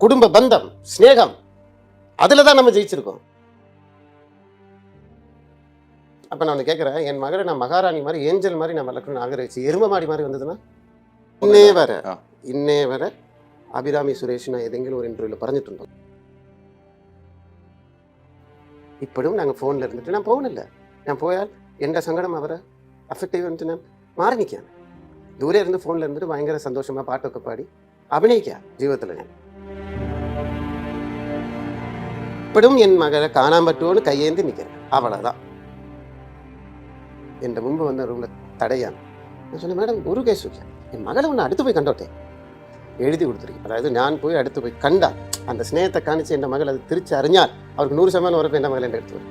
குடும்ப பந்தம் ஸ்னேகம் அதில் தான் நம்ம ஜெயிச்சிருக்கோம். அப்போ நான் கேட்குறேன் என் மகளை நான் மகாராணி மாதிரி ஏஞ்சல் மாதிரி நான் வளர்க்கணும்னு ஆഗ്രഹിச்சு எரும மாடி மாதிரி வந்ததுன்னா? இன்னே வர இன்னே வர அபிராமி சுரேஷ் நான் எதெங்கிலும் ஒரு இன்டர்வியூவில் பறஞ்சிட்டுருந்தோம் இப்படியும் நாங்கள் ஃபோனில் இருந்துட்டு நான் போகணில்ல நான் போயால் எந்த சங்கடம் அவரை? அஃபெக்டிவ் வந்துட்டு நான் மாறி நிற்கிறேன் தூரே இருந்து ஃபோனில் இருந்துட்டு பயங்கர சந்தோஷமாக பாட்டொക്കെ பாடி அபிநயிக்கா ജീവിതത്തിൽ ഞാൻ இப்படும் என் மகளை காணாமட்டோன்னு பற்றுவோன்னு நிற்கிறேன் அவ்வளோதான் என் முன்பு வந்த ரூமில் தடையான். நான் சொன்னேன் மேடம் ஒரு கேஸ் வச்சேன் என் மகளை ஒன்று அடுத்து போய் கண்டோட்டேன். எழுதி கொடுத்துருக்கேன். அதாவது நான் போய் அடுத்து போய் கண்டான். அந்த ஸ்நேகத்தை காணிச்சு என் மகள் அது திருச்சி அறிஞ்சால் அவருக்கு நூறு சமயம் வரப்போ என் மகள் எடுத்து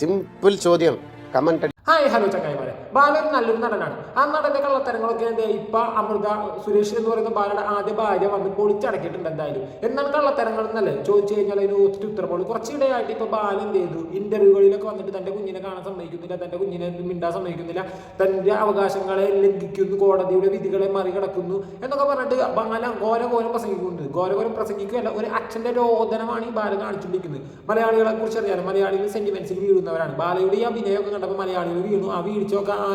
சிம்பிள் சோதியம். கமெண்ட் ഹായ് ഹലോ ചങ്ങായിമാരെ. ബാലൻ നല്ലൊരു നടനാണ്. ആ നടന്റെ കള്ളത്തരങ്ങളൊക്കെ എന്താ ഇപ്പൊ അമൃത സുരേഷ് എന്ന് പറയുന്ന ബാലയുടെ ആദ്യ ഭാര്യ വന്ന് പൊളിച്ചടക്കിയിട്ടുണ്ട് എന്തായാലും. എന്താണ് കള്ളത്തരങ്ങൾ എന്നല്ലേ? ചോദിച്ചു കഴിഞ്ഞാൽ അതിന് ഒത്തിരി ഉത്തരവുള്ളൂ. കുറച്ചിടെയായിട്ട് ഇപ്പൊ ബാലൻ എന്ത് ചെയ്തു? ഇന്റർവ്യൂകളിലൊക്കെ വന്നിട്ട് തന്റെ കുഞ്ഞിനെ കാണാൻ സമ്മതിക്കുന്നില്ല. തന്റെ കുഞ്ഞിനെ മിണ്ടാൻ സമ്മതിക്കുന്നില്ല. തന്റെ അവകാശങ്ങളെ ലംഘിക്കുന്നു. കോടതിയുടെ വിധികളെ മറികടക്കുന്നു എന്നൊക്കെ പറഞ്ഞിട്ട് ബാല ഘോരഘോരം പ്രസംഗിക്കുന്നുണ്ട്. ഘോരഘോരം പ്രസംഗിക്കുകയല്ല ഒരു അച്ഛന്റെ രോദനമാണ് ഈ ബാലൻ കാണിച്ചുകൊണ്ടിരിക്കുന്നത്. മലയാളികളെ കുറിച്ച് അറിയാം മലയാളികൾ സെന്റിമെന്റ്സിൽ വീഴുന്നവരാണ്. ബാലയുടെ ഈ അഭിനയമൊക്കെ കണ്ടപ്പോൾ മലയാളികൾ വീണു ആ വീഴ്ചയൊക്കെ ആ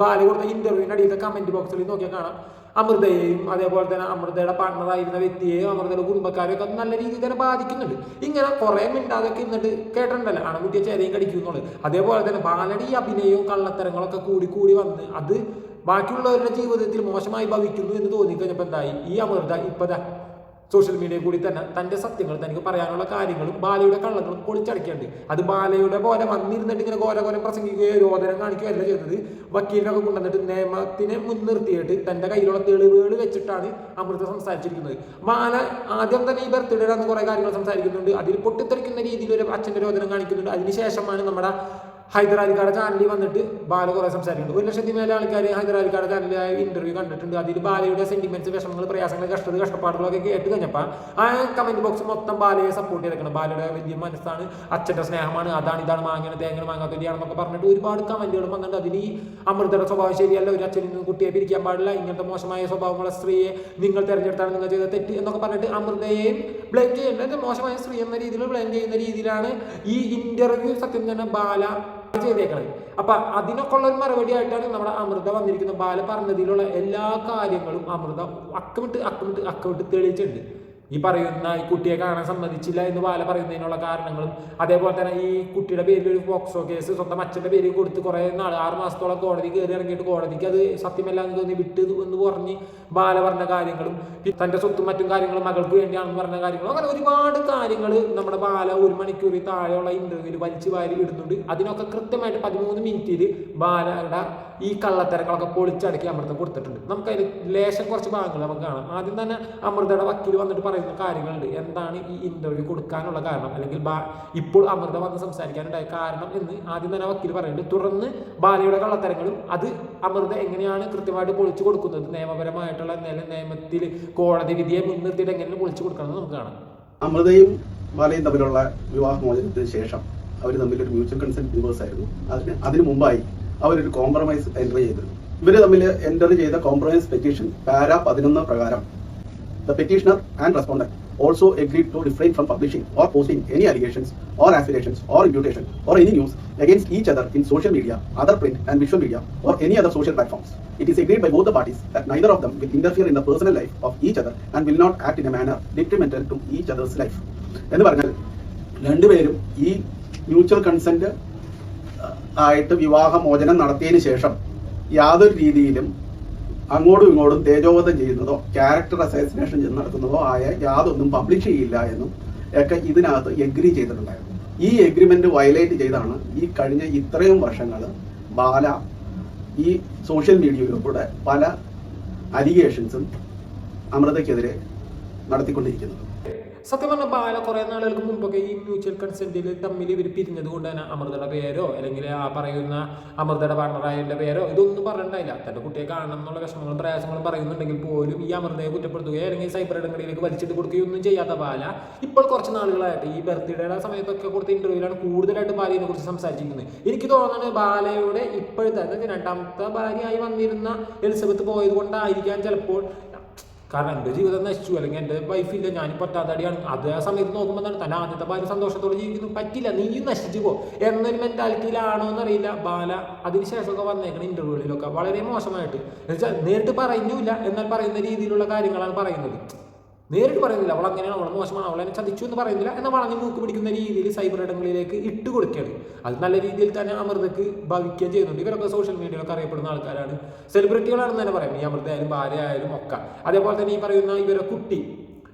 ബാല കൊടുത്ത ഇന്റർവ്യൂവിന് അടിയിലത്തെ കമന്റ് ബോക്സിൽ നോക്കിയാൽ കാണാം. അമൃതയെയും അതേപോലെ തന്നെ അമൃതയുടെ പാർട്ണറായിരുന്ന വ്യക്തിയെയും അമൃതയുടെ കുടുംബക്കാരെയൊക്കെ നല്ല രീതിയിൽ തന്നെ ബാധിക്കുന്നുണ്ട്. ഇങ്ങനെ കുറെ മിണ്ടാതൊക്കെ ഇന്നിട്ട് കേട്ടിട്ടുണ്ടല്ലോ. ആണുകുട്ടിയെ ചേരയും കടിക്കും എന്നുള്ളത്. അതേപോലെ തന്നെ ബാലടി അഭിനയവും കള്ളത്തരങ്ങളൊക്കെ കൂടി കൂടി വന്ന് അത് ബാക്കിയുള്ളവരുടെ ജീവിതത്തിൽ മോശമായി ഭവിക്കുന്നു എന്ന് തോന്നിക്കഴിഞ്ഞപ്പോൾ എന്തായി? ഈ അമൃത ഇപ്പൊ ദാ സോഷ്യൽ മീഡിയയിൽ കൂടി തന്നെ തന്റെ സത്യങ്ങൾ തനിക്ക് പറയാനുള്ള കാര്യങ്ങളും ബാലയുടെ കള്ളങ്ങളും പൊളിച്ചടക്കിയുണ്ട് അത് ബാലയുടെ പോലെ വന്നിരുന്നിട്ട് ഇങ്ങനെ ഘോര ഘോരം പ്രസംഗിക്കുകയോ രോദനം കാണിക്കുകയോ അല്ല ചെയ്തത്. വക്കീലിനൊക്കെ കൊണ്ടുവന്നിട്ട് നിയമത്തിനെ മുൻനിർത്തിയിട്ട് തന്റെ കയ്യിലുള്ള തെളിവുകൾ വെച്ചിട്ടാണ് അമൃത സംസാരിച്ചിരിക്കുന്നത്. ബാല ആദ്യം തന്നെ ഈ ബർത്ത്ഡേ എന്ന് കുറെ കാര്യങ്ങൾ സംസാരിക്കുന്നുണ്ട്. അതിൽ പൊട്ടിത്തെറിക്കുന്ന രീതിയിൽ ഒരു അച്ഛന്റെ രോദനം കാണിക്കുന്നുണ്ട്. അതിനുശേഷമാണ് നമ്മുടെ ഹൈദരാലിക്കാരുടെ ചാനലിൽ വന്നിട്ട് ബാല കുറെ സംസാരിക്കുന്നുണ്ട്. ഒരു ലക്ഷത്തി മേലെ ആൾക്കാർ ഹൈദരാലിക്കാരുടെ ചാനലിലായ ഇന്റർവ്യൂ കണ്ടിട്ടുണ്ട്. അതിൽ ബാലയുടെ സെന്റിമെന്റ്സ് വിഷമങ്ങൾ പ്രയാസങ്ങൾ കഷ്ടത കഷ്ടപ്പാടുകളൊക്കെ കേട്ട് കഴിഞ്ഞപ്പോൾ ആ കമന്റ് ബോക്സ് മൊത്തം ബാലയെ സപ്പോർട്ട് ചെയ്തേക്കണം. ബാലയുടെ വലിയ മനസ്സാണ് അച്ഛന്റെ സ്നേഹമാണ്. അതാണ് ഇതാണ് മാങ്ങനെ തേങ്ങ മാങ്ങാത്തൊലിയാണെന്നൊക്കെ പറഞ്ഞിട്ട് ഒരുപാട് കമന്റുകൾ വന്നിട്ട് അതിൽ ഈ അമൃതയുടെ സ്വഭാവം ശരിയല്ല. ഒരു അച്ഛനിൽ നിന്ന് കുട്ടിയെ പിരിക്കാൻ പാടില്ല. ഇങ്ങനത്തെ മോശമായ സ്വഭാവമുള്ള സ്ത്രീയെ നിങ്ങൾ തിരഞ്ഞെടുത്താണ് നിങ്ങൾ ചെയ്ത തെറ്റ് എന്നൊക്കെ പറഞ്ഞിട്ട് അമൃതയെയും ബ്ലെയിം ചെയ്യുന്നത് മോശമായ സ്ത്രീ എന്ന രീതിയിൽ ബ്ലെയിം ചെയ്യുന്ന രീതിയിലാണ് ഈ ഇന്റർവ്യൂ സത്യം തന്നെ ബാല ചെയ്തേക്കണത് അപ്പൊ അതിനൊക്കെ ഉള്ള ഒരു മറുപടി ആയിട്ടാണ് നമ്മുടെ അമൃത വന്നിരിക്കുന്നത്. ബാല പറഞ്ഞതിലുള്ള എല്ലാ കാര്യങ്ങളും അമൃത അക്കമിട്ട് അക്കമിട്ട് അക്കമിട്ട് തെളിയിച്ചിട്ടുണ്ട്. ഈ പറയുന്ന ഈ കുട്ടിയെ കാണാൻ സമ്മതിച്ചില്ല എന്ന് ബാല പറയുന്നതിനുള്ള കാരണങ്ങളും അതേപോലെ തന്നെ ഈ കുട്ടിയുടെ പേരിൽ ഒരു പോക്സോ കേസ് സ്വന്തം അച്ഛന്റെ പേരിൽ കൊടുത്ത് കുറെ നാൾ ആറ് മാസത്തോളം കോടതി കയറി ഇറങ്ങിയിട്ട് കോടതിക്ക് അത് സത്യമല്ല എന്ന് തോന്നി വിട്ട് എന്ന് പറഞ്ഞ് ബാല പറഞ്ഞ കാര്യങ്ങളും തന്റെ സ്വത്തും മറ്റും കാര്യങ്ങളും മകൾക്ക് വേണ്ടിയാണെന്ന് പറഞ്ഞ കാര്യങ്ങളും അങ്ങനെ ഒരുപാട് കാര്യങ്ങൾ നമ്മുടെ ബാല ഒരു മണിക്കൂറിൽ താഴെയുള്ള ഇന്റർവ്യൂവിൽ വലിച്ചു വാരി ഇടുന്നുണ്ട്. അതിനൊക്കെ കൃത്യമായിട്ട് പതിമൂന്ന് മിനിറ്റിൽ ബാലയുടെ ഈ കള്ളത്തരങ്ങളൊക്കെ പൊളിച്ചടക്കി അമൃത കൊടുത്തിട്ടുണ്ട്. നമുക്ക് അതിൽ ലേശം കുറച്ച് ഭാഗങ്ങൾ നമുക്ക് കാണാം. ആദ്യം തന്നെ അമൃതയുടെ വക്കീൽ വന്നിട്ട് പറയുന്ന കാര്യങ്ങളുണ്ട്. എന്താണ് ഈ ഇന്റർവ്യൂ കൊടുക്കാനുള്ള കാരണം? അല്ലെങ്കിൽ ഇപ്പോൾ അമൃത വന്ന് സംസാരിക്കാനുണ്ടായ കാരണം എന്ന് ആദ്യം തന്നെ വക്കീൽ പറയുന്നുണ്ട്. തുടർന്ന് ബാലയുടെ കള്ളത്തരങ്ങളും അത് അമൃത എങ്ങനെയാണ് കൃത്യമായിട്ട് പൊളിച്ചു കൊടുക്കുന്നത്? നിയമപരമായിട്ടുള്ള നില നിയമത്തിൽ കോടതി വിധിയെ മുൻനിർത്തിയിട്ട് എങ്ങനെ പൊളിച്ചു കൊടുക്കണം എന്ന് നമുക്ക് കാണാം. അമൃതയും ബാലയും തമ്മിലുള്ള വിവാഹമോചനത്തിന് ശേഷം അവർ തമ്മിൽ ഒരു മ്യൂച്വൽ കൺസെന്റ് ഡിവോഴ്സ് ആയിരുന്നു. അതിന് അതിനു മുമ്പായി അവരൊരു കോംപ്രമൈസ് എന്റർ ചെയ്തിരുന്നു. ഇവർ തമ്മിൽ എന്റർ ചെയ്ത കോംപ്രമൈസ് പെറ്റീഷൻ പാരാ പതിനൊന്ന് പ്രകാരം the petitioner and respondent also agreed to refrain from publishing or posting any allegations or aspirations or imputation or any news against each other in social media, other print and visual media, or any other social platforms. It is agreed by both the parties that neither of them will interfere in the personal life of each other and will not act in a manner detrimental to each other's life. എന്ന് പറഞ്ഞാൽ രണ്ടുപേരും ഈ mutual consent ആയിട്ട് വിവാഹമോചനം നടത്തിയതിന് ശേഷം യാതൊരു രീതിയിലും അങ്ങോട്ടും ഇങ്ങോട്ടും തേജോവധം ചെയ്യുന്നതോ ക്യാരക്ടർ അസോസിനേഷൻ നടത്തുന്നതോ ആയ യാതൊന്നും പബ്ലിഷ് ചെയ്യില്ല എന്നും ഒക്കെ ഇതിനകത്ത് എഗ്രി ചെയ്തിട്ടുണ്ടായിരുന്നു. ഈ എഗ്രിമെന്റ് വയലേറ്റ് ചെയ്താണ് ഈ കഴിഞ്ഞ ഇത്രയും വർഷങ്ങൾ ബാല ഈ സോഷ്യൽ മീഡിയയിലൂടെ പല അലിഗേഷൻസും അമൃതയ്ക്കെതിരെ നടത്തിക്കൊണ്ടിരിക്കുന്നത്. സത്യം പറഞ്ഞാൽ ബാല കുറെ നാളുകൾക്ക് മുമ്പൊക്കെ ഈ മ്യൂച്വൽ കൺസെന്റിൽ തമ്മിൽ ഇവർ പിരിഞ്ഞത് കൊണ്ട് തന്നെ അമൃതയുടെ പേരോ അല്ലെങ്കിൽ ആ പറയുന്ന അമൃതയുടെ പാർട്ണറായതിന്റെ പേരോ ഇതൊന്നും പറഞ്ഞിട്ടില്ല തന്റെ കുട്ടിയെ കാണണം എന്നുള്ള വിഷമങ്ങളും പ്രയാസങ്ങളും പറയുന്നുണ്ടെങ്കിൽ പോലും ഈ അമൃതയെ കുറ്റപ്പെടുത്തുകയോ അല്ലെങ്കിൽ സൈബർ ഇടങ്ങളിലേക്ക് വലിച്ചിട്ട് കൊടുക്കുകയോ ഒന്നും ചെയ്യാത്ത ബാല ഇപ്പോൾ കുറച്ച് നാളുകളായിട്ട് ഈ ബർത്ത്ഡേയുടെ സമയത്തൊക്കെ കൊടുത്ത ഇന്റർവ്യൂവിലാണ് കൂടുതലായിട്ട് ബാലയെ കുറിച്ച് സംസാരിച്ചിരിക്കുന്നത്. എനിക്ക് തോന്നുന്നത് ബാലയുടെ ഇപ്പോഴത്തെ രണ്ടാമത്തെ ഭാര്യയായി വന്നിരുന്ന എലിസബത്ത് പോയത് കൊണ്ടായിരിക്കാം ചിലപ്പോൾ കാരണം എന്റെ ജീവിതം നശിച്ചു അല്ലെങ്കിൽ എന്റെ വൈഫില്ല ഞാൻ പറ്റാത്തടിയാണ്. അതേ സമയത്ത് നോക്കുമ്പോൾ എന്താണ് തന്നെ ആദ്യത്തെ ഭാര്യ സന്തോഷത്തോടെ ജീവിക്കുന്നു. പറ്റില്ല നീയും നശിച്ചു പോ. എന്നൊരു മെന്റാലിറ്റിയിലാണോ എന്നറിയില്ല. ബാല അതിനുശേഷമൊക്കെ വന്നേക്കണ ഇന്റർവ്യൂകളിലൊക്കെ വളരെ മോശമായിട്ട്. എന്നുവെച്ചാൽ നേരിട്ട് പറയുന്നില്ല എന്നാൽ പറയുന്ന രീതിയിലുള്ള കാര്യങ്ങളാണ് പറയുന്നത്. നേരിട്ട് പറയുന്നില്ല. അവൾ അങ്ങനെയാണ് അവൾ മോശമാണ് അവളെ ചതിച്ചു എന്ന് പറയുന്നില്ല എന്നാൽ വളഞ്ഞ് മൂക്ക് പിടിക്കുന്ന രീതിയിൽ സൈബർ ഇടങ്ങളിലേക്ക് ഇട്ട് കൊടുക്കുകയാണ്. അത് നല്ല രീതിയിൽ തന്നെ അമൃതക്ക് ഭവിക്കുകയും ചെയ്യുന്നുണ്ട്. ഇവരൊക്കെ സോഷ്യൽ മീഡിയയിലൊക്കെ അറിയപ്പെടുന്ന ആൾക്കാരാണ്. സെലിബ്രിറ്റികളാണെന്ന് തന്നെ പറയാം. ഈ അമൃത ആയാലും ഭാര്യ ആയാലും ഒക്കെ. അതേപോലെ തന്നെ ഈ പറയുന്ന ഇവരെ കുട്ടി.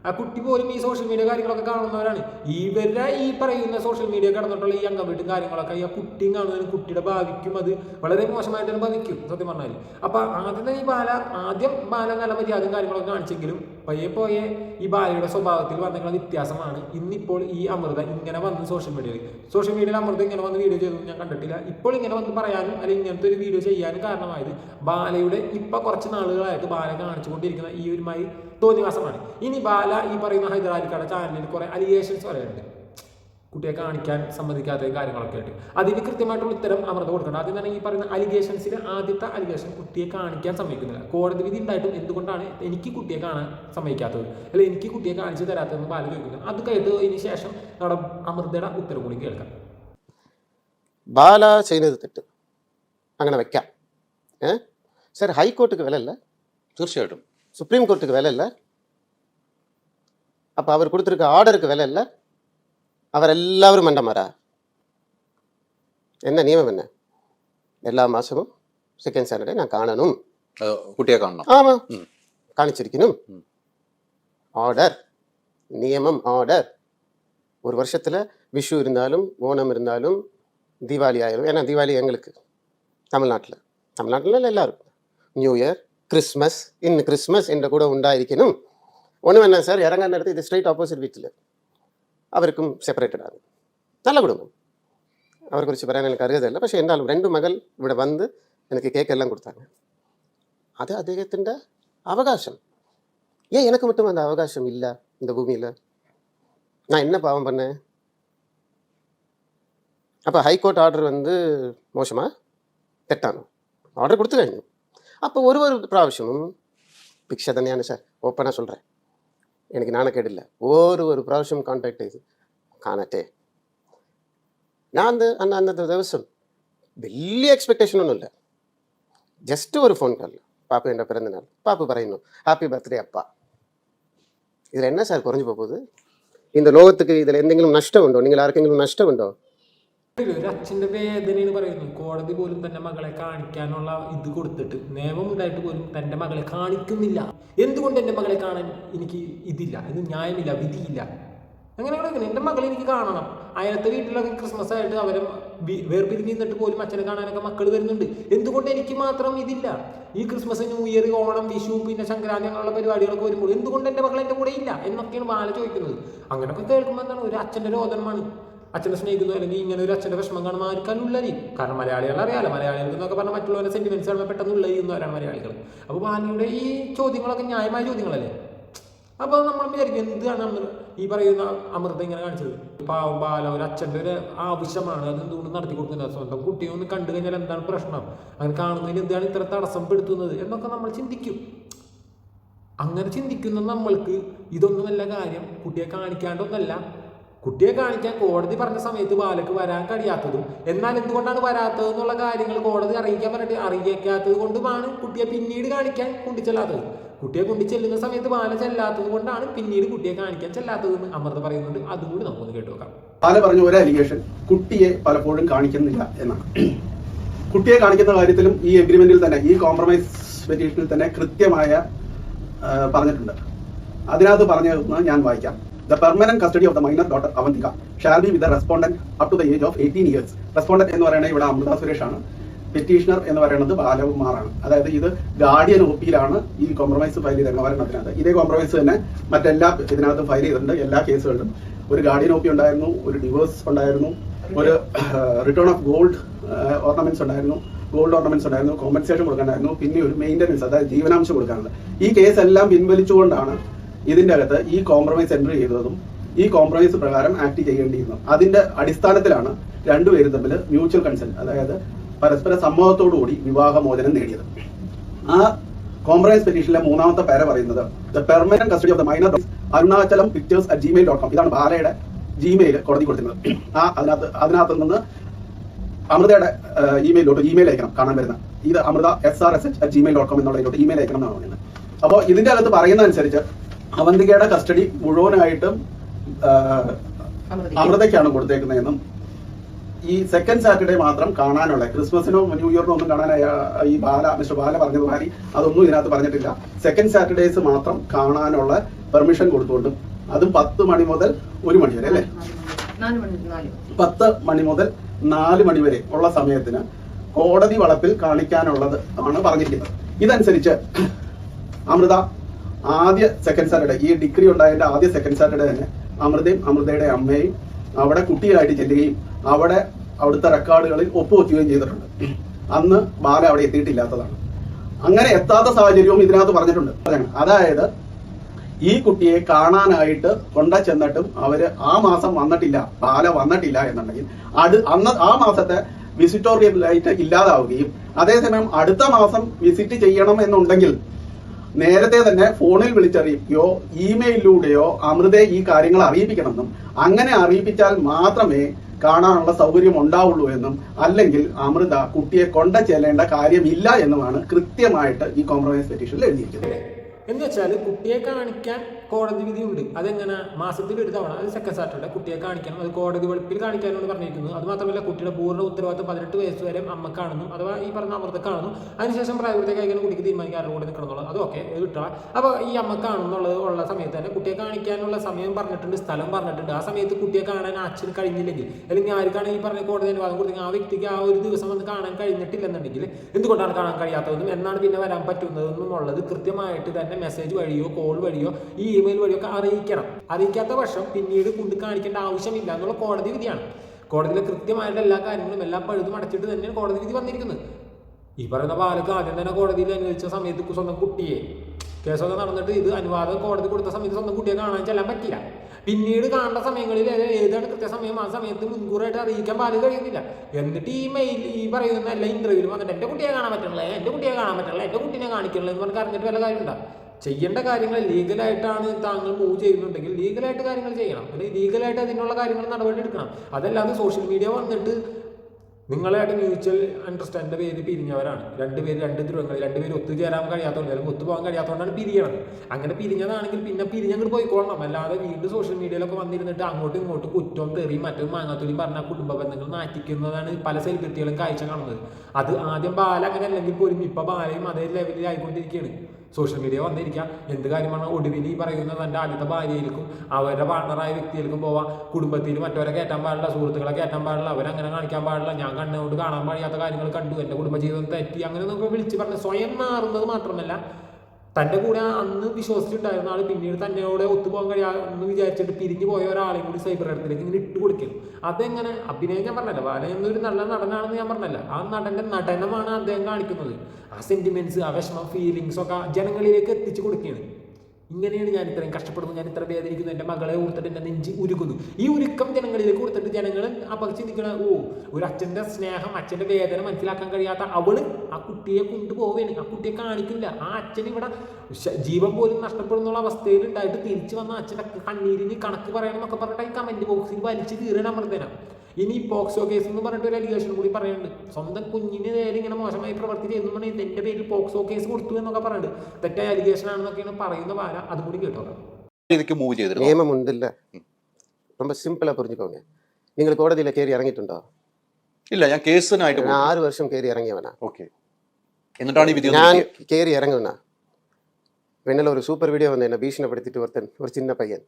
ആ കുട്ടി പോലും ഈ സോഷ്യൽ മീഡിയ കാര്യങ്ങളൊക്കെ കാണുന്നവരാണ്. ഇവരെ ഈ പറയുന്ന സോഷ്യൽ മീഡിയ കടന്നിട്ടുള്ള ഈ അംഗം വീട്ടും കാര്യങ്ങളൊക്കെ ഈ ആ കുട്ടിയും കാണുന്നതിനും കുട്ടിയുടെ ഭാവിക്കും അത് വളരെ മോശമായിട്ട് ഭവിക്കും സത്യം പറഞ്ഞാൽ അപ്പൊ ആദ്യം തന്നെ ഈ ബാല ആദ്യം ബാല നല്ല മര്യാദയും കാര്യങ്ങളൊക്കെ കാണിച്ചെങ്കിലും പയ്യെ പോയെ ഈ ബാലയുടെ സ്വഭാവത്തിൽ വന്നിട്ടുള്ള വ്യത്യാസമാണ്. ഇന്നിപ്പോൾ ഈ അമൃത ഇങ്ങനെ വന്ന് സോഷ്യൽ മീഡിയയിൽ സോഷ്യൽ മീഡിയയിൽ അമൃത ഇങ്ങനെ വന്ന് വീഡിയോ ചെയ്തു. ഞാൻ കണ്ടിട്ടില്ല. ഇപ്പോൾ ഇങ്ങനെ വന്ന് പറയാനും അല്ലെങ്കിൽ ഇങ്ങനത്തെ ഒരു വീഡിയോ ചെയ്യാനും കാരണമായത് ബാലയുടെ ഇപ്പൊ കുറച്ച് നാളുകളായിട്ട് ബാല കാണിച്ചുകൊണ്ടിരിക്കുന്ന ഈ ഒരുമായി തോന്നിവാസമാണ് ഇനി ബാല ഈ പറയുന്ന ഹൈദരാലിക്കാരുടെ ചാനലിൽ കുറെ അലിഗേഷൻസ് പറയുന്നുണ്ട് കുട്ടിയെ കാണിക്കാൻ സമ്മതിക്കാത്ത കാര്യങ്ങളൊക്കെ ആയിട്ട്. അതിന് കൃത്യമായിട്ടുള്ള ഉത്തരം അമൃത കൊടുക്കണം ആദ്യം തന്നെ ഈ പറയുന്ന അലിഗേഷൻസിൽ ആദ്യത്തെ അലിഗേഷൻ കുട്ടിയെ കാണിക്കാൻ സമ്മതിക്കുന്നില്ല. കോടതി വിധി ഉണ്ടായിട്ടും എന്തുകൊണ്ടാണ് എനിക്ക് കുട്ടിയെ കാണാൻ സമ്മതിക്കാത്തത്? അല്ലെങ്കിൽ എനിക്ക് കുട്ടിയെ കാണിച്ചു തരാത്തതെന്ന് ബാല ചോദിക്കുന്നത് അത് കേട്ടതിന് ശേഷം നമ്മുടെ അമൃതയുടെ ഉത്തരം കൂടി കേൾക്കാം. ബാല ചെയ്യുന്നത് തെറ്റ്. അങ്ങനെ വെക്കാം. ഏ? സാർ ഹൈക്കോർട്ടുക്ക് വിലല്ല തീർച്ചയായിട്ടും. സുപ്രീം കോർട്ടുക്ക് വിലല്ല അപ്പോൾ അവർ കൊടുത്തിരിക്കുന്ന ആർഡർക്ക് വിലല്ല விலை இல்லை அவர் எல்லாரும் மண்டமாரா என்ன நியமம் என்ன எல்லா மாதமும் செகண்ட் சாட்டர்டே நான் காணணும் അത് കുട്ടിയെ കാണണം ஆமாம் ம். காணிச்சிருக்கணும் ம். ஆர்டர் நியமம் ஆர்டர் ஒரு வருஷத்தில் விஷு இருந்தாலும் ஓணம் இருந்தாலும் தீபாவளி ஆயிரும் ஏன்னா தீபாவளி எங்களுக்கு தமிழ்நாட்டில் தமிழ்நாட்டில் இல்லை எல்லாரும் நியூ இயர் கிறிஸ்மஸ் ഇന്ന് ക്രിസ്മസ് എൻ്റെ കൂടെ ഉണ്ടായിരിക്കണം ഒന്നും വേണ്ട സാർ ഇറങ്ങാൻ നേരത്ത് ഇത് സ്ട്രൈറ്റ് ഓപ്പോസിറ്റ് വീട്ടിൽ அவருக்கும் செப்பரேட்டடாகும் நல்ல குடும்பம் നല്ല കുടുംബം അവരെക്കുറിച്ച് പറയാൻ എനിക്ക് അറിയതല്ല പക്ഷേ എന്നാലും രണ്ട് മകൾ ഇവിടെ വന്ന് എനിക്ക് കേക്കെല്ലാം கொடுத்தாங்க அது அதிகத்தின் அவகாசம் ஏன் எனக்கு மட்டும் அந்த அவகாசம் இல்லை இந்த பூமியில் நான் என்ன பாவம் பண்ணேன் அப்போ ஹைகோர்ட் ஆர்டர் வந்து மோசமாக தெட்டானோ ஆர்டர் கொடுத்து அப்போ ஒரு ஒரு பிராவசியமும் பிக்ஷா தனியான சார் ஓப்பனாக சொல்கிறேன் എനിക്ക് നാണക്കേടില്ല ഓരോ ഒരു പ്രാവശ്യം കോൺടാക്ട് ചെയ്ത് കാണട്ടെ ഞാൻ അത് അന്ന് അന്നത്തെ ദിവസം വലിയ എക്സ്പെക്റ്റേഷൻ ഒന്നുമില്ല ജസ്റ്റ് ഒരു ഫോൺ കോൾ പാപ്പ എൻ്റെ പിറന്നാൾ പാപ്പ പറയുന്നു ഹാപ്പി ബർത്ത്ഡേ അപ്പ ഇതിൽ എന്നാ സാർ കുറഞ്ഞു പോകുന്നത് இந்த லோகத்துக்கு இதில் எந்தெங்கிலும் நஷ்டம் உண்டோ நீங்கள் யாருக்கெங்கிலும் நஷ்டம் உண்டோ ഒരു അച്ഛന്റെ വേദനയെന്ന് പറയുന്നു കോടതി പോലും തന്റെ മകളെ കാണിക്കാനുള്ള ഇത് കൊടുത്തിട്ട് നിയമം ഉണ്ടായിട്ട് പോലും തന്റെ മകളെ കാണിക്കുന്നില്ല. എന്തുകൊണ്ട് എന്റെ മകളെ കാണാൻ എനിക്ക് ഇതില്ല? ഇത് ന്യായമില്ല വിധിയില്ല. അങ്ങനെ അങ്ങനെ എന്റെ മകളെ എനിക്ക് കാണണം. അയലത്തെ വീട്ടിലൊക്കെ ക്രിസ്മസ് ആയിട്ട് അവരെ വേർപിരിഞ്ഞ് നിന്നിട്ട് പോലും അച്ഛനെ കാണാനൊക്കെ മക്കൾ വരുന്നുണ്ട്. എന്തുകൊണ്ട് എനിക്ക് മാത്രം ഇതില്ല? ഈ Christmas new year Onam Vishu പിന്നെ സംക്രാന്തി അങ്ങനെയുള്ള പരിപാടികളൊക്കെ വരുമ്പോൾ എന്തുകൊണ്ട് എന്റെ മകൾ എന്റെ കൂടെ ഇല്ല? എന്നൊക്കെയാണ് ബാല ചോദിക്കുന്നത്. അങ്ങനെയൊക്കെ കേൾക്കുമ്പോൾ എന്താണ്? ഒരു അച്ഛന്റെ രോദനമാണ്. അച്ഛനെ സ്നേഹിക്കുന്നു അല്ലെങ്കിൽ ഇങ്ങനെ ഒരു അച്ഛന്റെ വിഷമം കാണുമ്പോൾ ആർക്കാലും ഉള്ളരി കാരണം മലയാളികൾ അറിയാലോ. മലയാളികൾക്ക് എന്നൊക്കെ പറഞ്ഞാൽ മറ്റുള്ളവരുടെ സെന്റിമെന്റ്സ് കാണുമ്പോൾ പെട്ടെന്ന് ഉള്ളരിയുന്നവരാണ് മലയാളികൾ? അപ്പോൾ ബാലിയുടെ ഈ ചോദ്യങ്ങളൊക്കെ ന്യായമായ ചോദ്യങ്ങളല്ലേ? അപ്പോൾ നമ്മൾ വിചാരിക്കും എന്താണ് അമൃത ഈ പറയുന്ന അമൃത ഇങ്ങനെ കാണിച്ചത്. പാവം ബാല ഒരു അച്ഛന്റെ ഒരു ആവശ്യമാണ്. അത് എന്തുകൊണ്ട് നടത്തി കൊടുക്കുന്നത് സ്വന്തം കുട്ടിയെ ഒന്ന് കണ്ടു കഴിഞ്ഞാൽ എന്താണ് പ്രശ്നം? അങ്ങനെ കാണുന്നതിന് എന്താണ് ഇത്ര തടസ്സം പെടുത്തുന്നത്? എന്നൊക്കെ നമ്മൾ ചിന്തിക്കും. അങ്ങനെ ചിന്തിക്കുന്ന നമ്മൾക്ക് ഇതൊന്നുമല്ല കാര്യം. കുട്ടിയെ കാണിക്കാണ്ടൊന്നല്ല. കുട്ടിയെ കാണിക്കാൻ കോടതി പറഞ്ഞ സമയത്ത് ബാലക്ക് വരാൻ കഴിയാത്തതും എന്നാൽ എന്തുകൊണ്ടാണ് വരാത്തത് എന്നുള്ള കാര്യങ്ങൾ കോടതി അറിയിക്കാൻ പറഞ്ഞിട്ട് അറിയിക്കാത്തത് കൊണ്ടുമാണ് കുട്ടിയെ പിന്നീട് കാണിക്കാൻ കൊണ്ടുചെല്ലാത്തത്. കുട്ടിയെ കൊണ്ടു ചെല്ലുന്ന സമയത്ത് ബാല ചെല്ലാത്തത് കൊണ്ടാണ് പിന്നീട് കുട്ടിയെ കാണിക്കാൻ ചെല്ലാത്തതെന്ന് അമൃത പറയുന്നുണ്ട്. അതും കൂടി നമുക്കൊന്ന് കേട്ടു നോക്കാം ബാല പറഞ്ഞ ഒരു അലിഗേഷൻ കുട്ടിയെ പലപ്പോഴും കാണിക്കുന്നില്ല എന്നാണ്. കുട്ടിയെ കാണിക്കുന്ന കാര്യത്തിലും ഈ എഗ്രിമെന്റിൽ തന്നെ ഈ കോംപ്രമൈസ് പെറ്റീഷനിൽ തന്നെ കൃത്യമായ പറഞ്ഞിട്ടുണ്ട്. അതിനകത്ത് പറഞ്ഞു ഞാൻ വായിക്കാം. The permanent custody of the minor daughter Avantika shall be with respondent up to the age of eighteen years respondent എന്ന് പറയുന്നത് ഇവിടെ അമൃത സുരേഷ് ആണ് പെറ്റീഷണർ എന്ന് പറയുന്നത് ബാലകുമാറാണ്. അതായത് ഇത് ഗാർഡിയൻ ഒപ്പിയിലാണ് ഈ കോംപ്രമൈസ് ഫയൽ ചെയ്തത് ഒരെണ്ണത്തിനകത്ത് ഇതേ കോംപ്രമൈസ് തന്നെ മറ്റെല്ലാ ഇതിനകത്തും ഫയൽ ചെയ്തിട്ടുണ്ട്. എല്ലാ കേസുകളിലും ഒരു ഗാർഡിയൻ ഒപ്പി ഉണ്ടായിരുന്നു ഒരു ഡിവോഴ്സ് ഉണ്ടായിരുന്നു ഒരു റിട്ടേൺ ഓഫ് ഗോൾഡ് ഓർണമെന്റ്സ് ഉണ്ടായിരുന്നു ഗോൾഡ് ഓർണമെന്റ്സ് ഉണ്ടായിരുന്നു കോമ്പൻസേഷൻ കൊടുക്കാനായിരുന്നു പിന്നെ ഒരു മെയിന്റനൻസ് അതായത് ജീവനാംശം കൊടുക്കാനുണ്ട് ഈ കേസ് എല്ലാം പിൻവലിച്ചുകൊണ്ടാണ് ഇതിന്റെ അകത്ത് ഈ കോംപ്രമൈസ് എൻട്രി ചെയ്തതും ഈ കോംപ്രമൈസ് പ്രകാരം ആക്ട് ചെയ്യേണ്ടിയിരുന്നു അതിന്റെ അടിസ്ഥാനത്തിലാണ് രണ്ടുപേരും തമ്മിൽ മ്യൂച്വൽ കൺസെന്റ് അതായത് പരസ്പര സമ്മതത്തോടുകൂടി വിവാഹമോചനം നേടിയത്. ആ കോംപ്രമൈസ് പെറ്റീഷനിലെ മൂന്നാമത്തെ പേര പറയുന്നത് the permanent custody of the minor Arunachalam pictures at Gmail dot com ഇതാണ് ബാലയുടെ ജിമെയിൽ കോടതി കൊടുത്തിരുന്നത്. ആ അതിനകത്ത് അതിനകത്ത് നിന്ന് അമൃതയുടെ ഇമെയിലോട്ട് ഇമെയിൽ അയക്കണം കാണാൻ വരുന്ന. ഇത് Amrita S R S H at Gmail dot com എന്നുള്ളതിലോട്ട് email അയക്കണം എന്നാണ് പറയുന്നത്. അപ്പോൾ ഇതിന്റെ അകത്ത് പറയുന്ന അനുസരിച്ച് അവന്തികയുടെ കസ്റ്റഡി മുഴുവനായിട്ടും അമൃതയ്ക്കാണ് കൊടുത്തേക്കുന്നതെന്നും ഈ സെക്കൻഡ് സാറ്റർഡേ മാത്രം കാണാനുള്ള ക്രിസ്മസിനോ ന്യൂ ഇയറിനോ ഒന്നും കാണാൻ ഈ ബാല മിസ്റ്റർ ബാല പറഞ്ഞത് മാതിരി അതൊന്നും ഇതിനകത്ത് പറഞ്ഞിട്ടില്ല. സെക്കൻഡ് സാറ്റർഡേസ് മാത്രം കാണാനുള്ള പെർമിഷൻ കൊടുത്തുകൊണ്ട് അതും പത്ത് മണി മുതൽ ഒരു മണി വരെ അല്ലേ? പത്ത് മണി മുതൽ നാല് മണി വരെ ഉള്ള സമയത്തിന് കോടതി വളപ്പിൽ കാണിക്കാനുള്ളത് ആണ് പറഞ്ഞിരിക്കുന്നത്. ഇതനുസരിച്ച് അമൃത ആദ്യ സെക്കൻഡ് സാറ്റർഡേ ഈ ഡിഗ്രി ഉണ്ടായതിന്റെ ആദ്യ സെക്കൻഡ് സാറ്റർഡേ തന്നെ അമൃതയും അമൃതയുടെ അമ്മയും അവിടെ കുട്ടികളായിട്ട് ചെല്ലുകയും അവിടെ അവിടുത്തെ റെക്കോർഡുകളിൽ ഒപ്പുവെക്കുകയും ചെയ്തിട്ടുണ്ട്. അന്ന് ബാല അവിടെ എത്തിയിട്ടില്ലാത്തതാണ്. അങ്ങനെ എത്താത്ത സാഹചര്യവും ഇതിനകത്ത് പറഞ്ഞിട്ടുണ്ട്. അതായത് ഈ കുട്ടിയെ കാണാനായിട്ട് കൊണ്ട ചെന്നിട്ടും അവർ ആ മാസം വന്നിട്ടില്ല ബാല വന്നിട്ടില്ല എന്നുണ്ടെങ്കിൽ അത് അന്ന് ആ മാസത്തെ വിസിറ്റോറിയലായിട്ട് ഇല്ലാതാവുകയും അതേസമയം അടുത്ത മാസം വിസിറ്റ് ചെയ്യണം എന്നുണ്ടെങ്കിൽ നേരത്തെ തന്നെ ഫോണിൽ വിളിച്ചറിയിക്കുകയോ ഇമെയിലിലൂടെയോ അമൃതയെ ഈ കാര്യങ്ങൾ അറിയിപ്പിക്കണമെന്നും അങ്ങനെ അറിയിപ്പിച്ചാൽ മാത്രമേ കാണാനുള്ള സൗകര്യം ഉണ്ടാവുള്ളൂ എന്നും അല്ലെങ്കിൽ അമൃത കുട്ടിയെ കൊണ്ട ചെല്ലേണ്ട കാര്യമില്ല എന്നുമാണ് കൃത്യമായിട്ട് ഈ കോംപ്രമൈസ് പെറ്റീഷനിൽ എഴുതിയിരിക്കുന്നത്. എന്ന് വെച്ചാൽ കുട്ടിയെ കാണിക്കാൻ കോടതി വിധി ഉണ്ട് അതെങ്ങനെ? മാസത്തിൽ ഒരു തവണ അത് സെക്കൻഡ് സാറ്റർഡേ കുട്ടിയെ കാണിക്കണം. അത് കോടതി വെളുപ്പിൽ കാണിക്കാനാണ് പറഞ്ഞിരിക്കുന്നത്. അത് മാത്രമല്ല കുട്ടിയുടെ പൂർണ ഉത്തരവാദിത്വം പതിനെട്ട് വയസ്സ് വരെ അമ്മ അമ്മക്കാണെന്നും അഥവാ ഈ പറഞ്ഞ അമൃതക്കാണെന്നും അതിനുശേഷം പ്രായപൂർത്തി കഴിക്കാൻ കുട്ടിക്ക് തീരുമാനിക്കാൻ ആരുടെ കൂടെ നിൽക്കണമെന്നുള്ളത് അത് ഓക്കെ വിട്ടാ അപ്പോൾ ഈ അമ്മ അമ്മക്കാണെന്നുള്ളത് ഉള്ള സമയത്ത് തന്നെ കുട്ടിയെ കാണിക്കാനുള്ള സമയം പറഞ്ഞിട്ടുണ്ട് സ്ഥലം പറഞ്ഞിട്ടുണ്ട്. ആ സമയത്ത് കുട്ടിയെ കാണാൻ അച്ഛന് കഴിഞ്ഞില്ലെങ്കിൽ അല്ലെങ്കിൽ ആർക്കാണ് ഈ പറഞ്ഞ കോടതി വാദം കൊടുത്തെങ്കിൽ ആ വ്യക്തിക്ക് ആ ഒരു ദിവസം വന്ന് കാണാൻ കഴിഞ്ഞിട്ടില്ലെന്നുണ്ടെങ്കിൽ എന്തുകൊണ്ടാണ് കാണാൻ കഴിയാത്തതെന്നും എന്നാണ് പിന്നെ വരാൻ പറ്റുന്നതെന്നും ഉള്ളത് കൃത്യമായിട്ട് തന്നെ മെസ്സേജ് വഴിയോ കോൾ വഴിയോ ഈ ഇമെയിൽ വഴിയൊക്കെ അറിയിക്കണം. അറിയിക്കാത്ത പക്ഷം പിന്നീട് കൊണ്ട് കാണിക്കേണ്ട ആവശ്യമില്ല എന്നുള്ള കോടതി വിധിയാണ്. കോടതിയിലെ കൃത്യമായിട്ട് എല്ലാ കാര്യങ്ങളും എല്ലാം പഴുതും അടച്ചിട്ട് തന്നെയാണ് കോടതി വിധി വന്നിരിക്കുന്നത്. ഈ പറയുന്ന ബാലക്ക് ആദ്യം തന്നെ കോടതിയിൽ അനുവദിച്ച സമയത്ത് സ്വന്തം കുട്ടിയെ. കേസൊക്കെ നടന്നിട്ട് ഇത് അനുവാദം കോടതി കൊടുത്ത സമയത്ത് സ്വന്തം കുട്ടിയെ കാണാൻ ചെല്ലാൻ പറ്റില്ല പിന്നീട് കാണേണ്ട സമയങ്ങളിൽ ഏത് ഏതാണ് കൃത്യസമയം? ആ സമയത്ത് മുൻകൂറായിട്ട് അറിയിക്കാൻ പാൽ കഴിയുന്നില്ല. എന്നിട്ട് ഈ മെയിൽ ഈ പറയുന്ന എല്ലാ ഇന്റർവ്യൂവിലും വന്നിട്ട് എന്റെ കുട്ടിയെ കാണാൻ പറ്റണല്ലേ എന്റെ കുട്ടിയെ കാണാൻ പറ്റില്ല എന്റെ കുട്ടിയെ കാണിക്കണില്ല എന്ന് പറഞ്ഞിട്ട് അറിഞ്ഞിട്ട് വല്ല കാര്യമുണ്ടോ? ചെയ്യേണ്ട കാര്യങ്ങൾ ലീഗലായിട്ടാണ് താങ്കൾ മൂവ് ചെയ്യുന്നുണ്ടെങ്കിൽ ലീഗലായിട്ട് കാര്യങ്ങൾ ചെയ്യണം. അല്ലെങ്കിൽ ലീഗലായിട്ട് അതിനുള്ള കാര്യങ്ങൾ നടപടി എടുക്കണം അതല്ലാതെ സോഷ്യൽ മീഡിയ വന്നിട്ട് നിങ്ങളായിട്ട് മ്യൂച്വൽ അണ്ടർസ്റ്റാൻഡിന്റെ പേര് പിരിഞ്ഞവരാണ്. രണ്ടുപേര് രണ്ട് ധ്രുവങ്ങൾ രണ്ടുപേര് ഒത്തുചേരാൻ കഴിയാത്തതുകൊണ്ട് അല്ലെങ്കിൽ ഒത്തുപോകാൻ കഴിയാത്തതുകൊണ്ടാണ് പിരിയണത്. അങ്ങനെ പിരിഞ്ഞതാണെങ്കിൽ പിന്നെ പിരിഞ്ഞങ്ങോട്ട് പോയിക്കോളണം. അല്ലാതെ വീണ്ടും സോഷ്യൽ മീഡിയയിലൊക്കെ വന്നിരുന്നിട്ട് അങ്ങോട്ടും ഇങ്ങോട്ടും കുറ്റവും തെറിയും മറ്റും മാങ്ങാത്തൊലിയും പറഞ്ഞ കുടുംബ ബന്ധങ്ങൾ നാറ്റിക്കുന്നതാണ് പല സെലിബ്രിറ്റികളും കാഴ്ച കാണുന്നത്. അത് ആദ്യം ബാല അങ്ങനെ അല്ലെങ്കിൽ പോലും ഇപ്പൊ ബാലയും അതേ ലെവലിൽ ആയിക്കൊണ്ടിരിക്കുകയാണ് സോഷ്യൽ മീഡിയ വന്നിരിക്കാം. എന്ത് കാര്യമാണ് ഒടുവിൽ ഈ പറയുന്ന തന്റെ ആദ്യത്തെ ഭാര്യയിലേക്കും അവരുടെ പാർട്ണറായ വ്യക്തിയിലേക്കും പോവാം. കുടുംബത്തിൽ മറ്റവരെ കയറ്റാൻ പാടില്ല സുഹൃത്തുക്കളെ കയറ്റാൻ പാടില്ല അവരങ്ങനെ കാണിക്കാൻ പാടില്ല. ഞാൻ കണ്ണുകൊണ്ട് കാണാൻ കഴിയാത്ത കാര്യങ്ങൾ കണ്ടു. എന്റെ കുടുംബജീവിതം തെറ്റി. അങ്ങനെ നമുക്ക് വിളിച്ച് പറഞ്ഞ് സ്വയം മാറുന്നത് മാത്രമല്ല തന്റെ കൂടെ അന്ന് വിശ്വസിച്ചിട്ടുണ്ടായിരുന്ന ആൾ പിന്നീട് തന്നോട് ഒത്തുപോകാൻ കഴിയാമെന്ന് വിചാരിച്ചിട്ട് പിരിഞ്ഞു പോയ ഒരാളെയും കൂടി സൈബർ ഇടത്തിലേക്ക് ഇങ്ങനെ ഇട്ട് കൊടുക്കലും അതെങ്ങനെ? അഭിനയം ഞാൻ പറഞ്ഞല്ല. ബാലൻ എന്നൊരു നല്ല നടനാണെന്ന് ഞാൻ പറഞ്ഞല്ല. ആ നടന്റെ നടനമാണ് അദ്ദേഹം കാണിക്കുന്നത്. ആ സെന്റിമെന്റ്സ് ആ വിഷമം ഫീലിങ്സ് ഒക്കെ ജനങ്ങളിലേക്ക് എത്തിച്ചു കൊടുക്കുകയാണ്. ഇങ്ങനെയാണ് ഞാൻ ഇത്രയും കഷ്ടപ്പെടുന്നു ഞാൻ ഇത്ര വേദനിക്കുന്നു എന്റെ മകളെ ഓർത്തിട്ട് എന്റെ നെഞ്ചി ഉരുക്കുന്നു ഈ ഉരുക്കം ജനങ്ങളിലേക്ക് കൊടുത്തിട്ട് ജനങ്ങൾ അപ്പം ചിന്തിക്കണ ഓ ഒരു അച്ഛന്റെ സ്നേഹം അച്ഛന്റെ വേദന മനസ്സിലാക്കാൻ കഴിയാത്ത അവൾ ആ കുട്ടിയെ കൊണ്ടുപോവുകയാണ് ആ കുട്ടിയെ കാണിക്കില്ല. ആ അച്ഛൻ ഇവിടെ ജീവൻ പോലും നഷ്ടപ്പെടുന്ന അവസ്ഥയിൽ ഉണ്ടായിട്ട് തിരിച്ചു വന്ന അച്ഛന്റെ കണ്ണീരിന് കണക്ക് പറയണം എന്നൊക്കെ പറഞ്ഞിട്ട് ഈ കമന്റ് ബോക്സിൽ വലിച്ചു കീറണം അമൃതന. ഇനി പോക്സോ കേസ് എന്ന് പറഞ്ഞിട്ട് ഒരു അലിഗേഷൻ കൂടി പറയുന്നുണ്ട് സ്വന്തം കുഞ്ഞിന് നേരെ ഇങ്ങനെ മോശമായി പ്രവർത്തി ചെയ്യുന്നു പറഞ്ഞാൽ എൻ്റെ പേരിൽ പോക്സോ കേസ് കൊടുത്തു എന്നൊക്കെ പറയുന്നുണ്ട് തെറ്റായ അലിഗേഷൻ ആണെന്നൊക്കെയാണ് പറയുന്ന പാര അതും കൂടി കേട്ടോ രീതിക്ക് മൂവ് ചെയ്തിരുന്നു நியமம் உண்டு இல்லை ரொம்ப சிம்பிளாக புரிஞ்சுக்கோங்க நீங்கள் கோடதியில் கேறி இறங்கிட்டுண்டோ ഇല്ല ഞാൻ കേസിനായിട്ട് நான் ஆறு வருஷம் கேறி இறங்கியவனா ഓക്കെ എന്നിട്ടാണ് ഈ വിധി ഞാൻ വന്നിരിക്കുന്നത്. കേറി ഇറങ്ങുന്ന പിന്നലെ ഒരു സൂപ്പർ വീഡിയോ വന്ന് എന്നെ ഭീഷണിപ്പെടുത്തിയിട്ട് ഒരുത്തൻ ഒരു ചിന്ന പയ്യൻ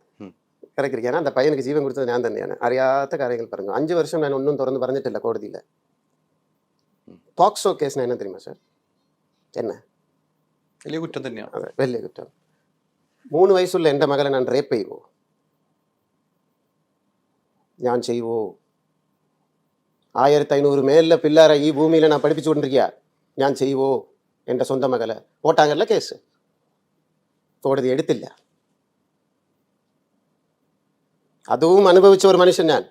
கரெக்ட் ஏன்னா அந்த பையனுக்கு ஜீவன் கொடுத்தது நான் தண்ணியான அறியாத காரியங்கள் பாருங்க. அஞ்சு வருஷம் நான் ஒன்றும் திறந்து பறந்துட்டு இல்லை கோடதியில். பாக்ஸோ கேஸ்னா என்ன தெரியுமா சார் என்ன? வெளிய குற்றம் தண்ணியா? அதான் வெளிய குற்றம். மூணு வயசுள்ள எந்த மகளை நான் ரேப் செய்வோ? ஞான் செய்வோ? ஆயிரத்தி ஐநூறு மேலில் பிள்ளார ஈ பூமியில் நான் படிப்பிச்சு கொண்டிருக்கியா? ஞான் செய்வோ? என்ற சொந்த மகளை. போட்டாங்கல்ல கேஸ் கோடதி எடுத்தில்லை. അതും അനുഭവിച്ച ഒരു മനുഷ്യൻ ഞാൻ.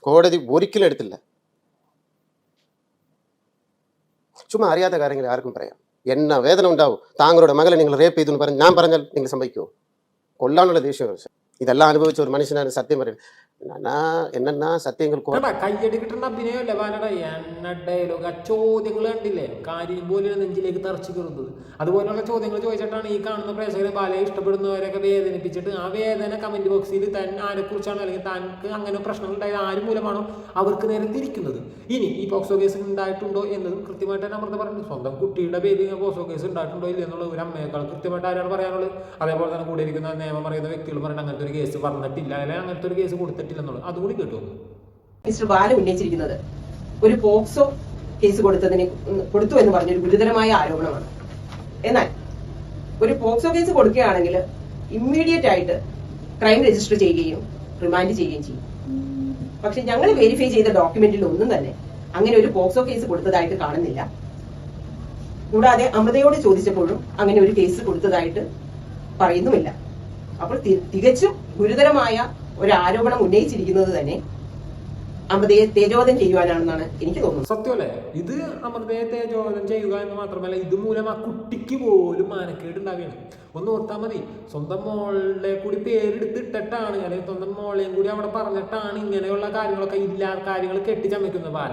കോടതി ഒരിക്കലും എടുത്തില്ല ചുമ്മാ അറിയാത്ത കാര്യങ്ങൾ ആർക്കും പറയാം. എന്ന വേദന ഉണ്ടാവും. താങ്കളുടെ മകളെ നിങ്ങൾ റേപ്പ് ചെയ്തു എന്ന് പറഞ്ഞ് ഞാൻ പറഞ്ഞാൽ നിങ്ങൾ സംഭവിക്കുമോ കൊല്ലാനുള്ള ദേഷ്യം ഇതെല്ലാം അനുഭവിച്ച ഒരു മനുഷ്യനാണ് സത്യം പറയുന്നത് എന്നാ എന്നാ സത്യങ്ങൾ കയ്യടി കിട്ടുന്ന അഭിനയമല്ലേ ബാലട? എന്ന ഡയലോഗ് ചോദ്യങ്ങൾ കണ്ടില്ലേ? കാര്യം പോലെ നെഞ്ചിലേക്ക് തറച്ചു കയറുന്നത് അതുപോലുള്ള ചോദ്യങ്ങൾ ചോദിച്ചിട്ടാണ് ഈ കാണുന്ന പ്രേക്ഷകരെ ബാലയെ ഇഷ്ടപ്പെടുന്നവരൊക്കെ വേദനിപ്പിച്ചിട്ട് ആ വേദന കമന്റ് ബോക്സിൽ താൻ ആരെക്കുറിച്ചാണ് അല്ലെങ്കിൽ താങ്കൾക്ക് അങ്ങനെ പ്രശ്നങ്ങൾ ഉണ്ടായത് ആര് മൂലമാണോ അവർക്ക് നേരെ തിരിക്കുന്നത്. ഇനി ഈ പോക്സോ കേസ് ഉണ്ടായിട്ടുണ്ടോ എന്നത് കൃത്യമായിട്ട് തന്നെ അമൃത പറഞ്ഞു. സ്വന്തം കുട്ടിയുടെ പേരിൽ പോക്സോ കേസ് ഉണ്ടായിട്ടുണ്ടോ ഇല്ല എന്നുള്ള ഒരു അമ്മയേക്കാൾ കൃത്യമായിട്ട് ആരാണ് പറയാനുള്ളത്? അതേപോലെ തന്നെ കൂടെ ഇരിക്കുന്ന നിയമം പറയുന്ന വ്യക്തികൾ പറയുന്നത് അങ്ങനത്തെ ഒരു കേസ് പറഞ്ഞിട്ടില്ല അല്ലെങ്കിൽ അങ്ങനത്തെ ഒരു കേസ് കൊടുത്തിട്ടില്ല എന്നുള്ളത് അതുകൂടി കേട്ടു മിസ്റ്റർ ബാല ഉന്നയിച്ചിരിക്കുന്നത് ഒരു പോക്സോ കേസ് കൊടുത്തതിന് കൊടുത്തു എന്ന് പറഞ്ഞ ഒരു ഗുരുതരമായ ആരോപണമാണ്. എന്നാൽ ഒരു പോക്സോ കേസ് കൊടുക്കുകയാണെങ്കിൽ ഇമ്മീഡിയറ്റ് ആയിട്ട് ക്രൈം രജിസ്റ്റർ ചെയ്യുകയും റിമാൻഡ് ചെയ്യുകയും ചെയ്യും. പക്ഷെ ഞങ്ങൾ വെരിഫൈ ചെയ്ത ഡോക്യുമെന്റിൽ ഒന്നും തന്നെ അങ്ങനെ ഒരു പോക്സോ കേസ് കൊടുത്തതായിട്ട് കാണുന്നില്ല. കൂടാതെ അമൃതയോട് ചോദിച്ചപ്പോഴും അങ്ങനെ ഒരു കേസ് കൊടുത്തതായിട്ട് പറയുന്നുമില്ല. അപ്പോൾ തികച്ചും ഗുരുതരമായ ഒരു ആരോപണം ഉന്നയിച്ചിരിക്കുന്നത് തന്നെ അമൃതയെ തേജോധം ചെയ്യുവാനാണെന്നാണ് എനിക്ക് തോന്നുന്നത്. സത്യമല്ലേ? ഇത് അമൃതയെ തേജോധം ചെയ്യുക എന്ന് മാത്രമല്ല ഇത് മൂലം ആ കുട്ടിക്ക് പോലും മാനക്കേട് ഉണ്ടാവുകയാണ് ഒന്ന് ഓർത്താൽ മതി സ്വന്തം മോളുടെ കൂടി പേരെടുത്തിട്ടിട്ടാണ് അല്ലെങ്കിൽ സ്വന്തം മോളെയും കൂടി അവിടെ പറഞ്ഞിട്ടാണ് ഇങ്ങനെയുള്ള കാര്യങ്ങളൊക്കെ ഇല്ലാ കാര്യങ്ങൾ കെട്ടിച്ചമയ്ക്കുന്നത് പാല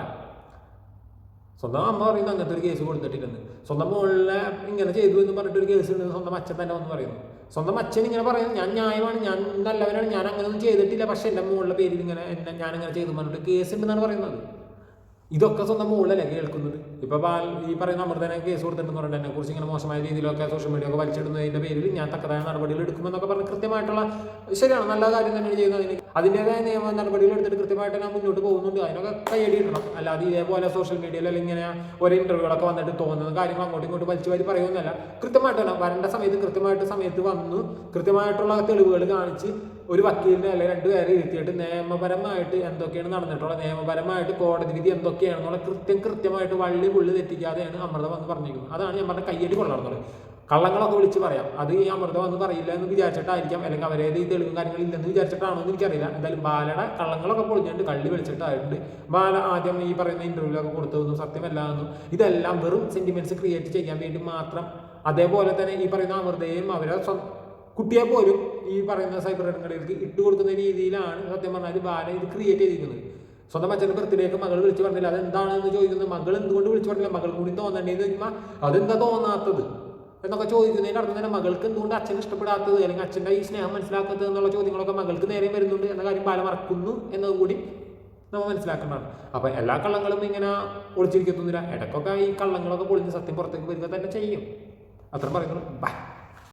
സ്വന്തം അമ്മ പറയുന്നു അങ്ങനത്തെ ഒരു കേസ് കൊടുത്തിട്ടില്ലെന്ന്. സ്വന്തം മോളിലെ ഇങ്ങനെ ചെയ്തു എന്ന് പറഞ്ഞിട്ട് ഒരു കേസ് സ്വന്തം അച്ഛൻ തന്നെ വന്ന് പറയുന്നു. സ്വന്തം അച്ഛൻ ഇങ്ങനെ പറയുന്നത് ഞാൻ ന്യായമാണ് ഞാൻ നല്ലവനാണ് ഞാൻ അങ്ങനെ ഒന്നും ചെയ്തിട്ടില്ല പക്ഷെ എന്റെ മോളുടെ പേരിൽ ഇങ്ങനെ എന്നെ ഞാനിങ്ങനെ ചെയ്തു പറഞ്ഞിട്ട് കേസ് ഉണ്ടെന്നാണ് പറയുന്നത്. ഇതൊക്കെ സ്വന്തം മുകളിലല്ലേ കേൾക്കുന്നത്? ഇപ്പൊ ബാൽ ഈ പറയുന്ന അമൃതനെ കേസ് കൊടുത്തിട്ടുണ്ടെന്ന് പറഞ്ഞിട്ട് എന്നെ കുറിച്ച് ഇങ്ങനെ മോശമായ രീതിയിലൊക്കെ സോഷ്യൽ മീഡിയ ഒക്കെ വലിച്ചിടുന്നതിന്റെ പേരിൽ ഞാൻ തക്കതായ നടപടികൾ എടുക്കുമെന്നൊക്കെ പറഞ്ഞ് കൃത്യമായിട്ടുള്ള ശരിയാണ് നല്ല കാര്യം തന്നെ ചെയ്യുന്നത് അതിന്. അതിന്റെതായ നിയമ നടപടികൾ എടുത്തിട്ട് കൃത്യമായിട്ട് ഞാൻ മുന്നോട്ട് പോകുന്നുണ്ട്. അതിനൊക്കെ കൈയടി ഇടണം അല്ലാതെ ഇതേപോലെ സോഷ്യൽ മീഡിയയിൽ അല്ലെങ്കിൽ ഇങ്ങനെ ഓരോ ഇന്റർവ്യൂകളൊക്കെ വന്നിട്ട് തോന്നുന്ന കാര്യങ്ങൾ അങ്ങോട്ടും ഇങ്ങോട്ടും വലിച്ചു വാരി പറയുമെന്നല്ല കൃത്യമായിട്ട് തന്നെ വരേണ്ട സമയത്ത് കൃത്യമായിട്ട് സമയത്ത് വന്നു കൃത്യമായിട്ടുള്ള തെളിവുകൾ കാണിച്ച് ഒരു വക്കീലിനെ അല്ലെങ്കിൽ രണ്ടുപേരെ ഇരുത്തിയിട്ട് നിയമപരമായിട്ട് എന്തൊക്കെയാണ് നടന്നിട്ടുള്ളത് നിയമപരമായിട്ട് കോടതി വിധി എന്തൊക്കെയാണെന്നുള്ള കൃത്യം കൃത്യമായിട്ട് വള്ളി പുള്ളി തെറ്റിക്കാതെയാണ് അമൃതം എന്ന് പറഞ്ഞിരിക്കുന്നത്. അതാണ് ഞാൻ പറഞ്ഞ കയ്യടി കൊള്ളാറുള്ളത്. കള്ളങ്ങളൊക്കെ വിളിച്ച് പറയാം. അത് ഈ അമൃതം എന്ന് പറയില്ല എന്ന് വിചാരിച്ചിട്ടായിരിക്കാം. അല്ലെങ്കിൽ അവരേത് ഈ തെളിവും കാര്യങ്ങൾ ഇല്ലെന്ന് വിചാരിച്ചിട്ടാണോ എന്ന് എനിക്കറിയില്ല. എന്തായാലും ബാലയുടെ കള്ളങ്ങളൊക്കെ പൊളിഞ്ഞിട്ട് കള്ളി വിളിച്ചിട്ടായിട്ടുണ്ട്. ബാല ആദ്യം ഈ പറയുന്ന ഇന്റർവ്യൂലൊക്കെ കൊടുത്തതൊന്നും സത്യമല്ല എന്നും. ഇതെല്ലാം വെറും സെന്റിമെന്റ്സ് ക്രിയേറ്റ് ചെയ്യാൻ വേണ്ടി മാത്രം അതേപോലെ തന്നെ ഈ പറയുന്ന അമൃതയും അവരെ കുട്ടിയെ പോലും ഈ പറയുന്ന സൈബർ ഇടങ്ങളിലേക്ക് ഇട്ട് കൊടുക്കുന്ന രീതിയിലാണ് സത്യം പറഞ്ഞാൽ ബാല ഇത് ക്രിയേറ്റ് ചെയ്തിരിക്കുന്നത്. സ്വന്തം അച്ഛന്റെ ബർത്ത്ഡേക്ക് മകൾ വിളിച്ചു പറഞ്ഞില്ല അതെന്താണെന്ന് ചോദിക്കുന്നത്? മകൾ എന്തുകൊണ്ട് വിളിച്ചു പറഞ്ഞില്ല? മകൾ കൂടി തോന്നേണ്ടത് ചോദിക്കുമ്പോൾ അതെന്താ തോന്നാത്തത്? എന്നൊക്കെ ചോദിക്കുന്നതിന്റെ അർത്ഥം തന്നെ മകൾക്ക് എന്തുകൊണ്ട് അച്ഛൻ ഇഷ്ടപ്പെടാത്തത്? അല്ലെങ്കിൽ അച്ഛന്റെ ഈ സ്നേഹം മനസ്സിലാക്കാത്തത് എന്നുള്ള ചോദ്യങ്ങളൊക്കെ മകൾക്ക് നേരെ വരുന്നുണ്ട് എന്ന കാര്യം ബാല മറക്കുന്നു എന്നതും കൂടി നമ്മൾ മനസ്സിലാക്കേണ്ടതാണ്. അപ്പം എല്ലാ കള്ളങ്ങളും ഇങ്ങനെ ഒളിച്ചിരിക്കത്തൊന്നുമില്ല. ഇടയ്ക്കൊക്കെ ഈ കള്ളങ്ങളൊക്കെ പൊളിഞ്ഞ് സത്യം പുറത്തേക്ക് വരിക തന്നെ ചെയ്യും. അത്ര പറയുന്നു ബൈ.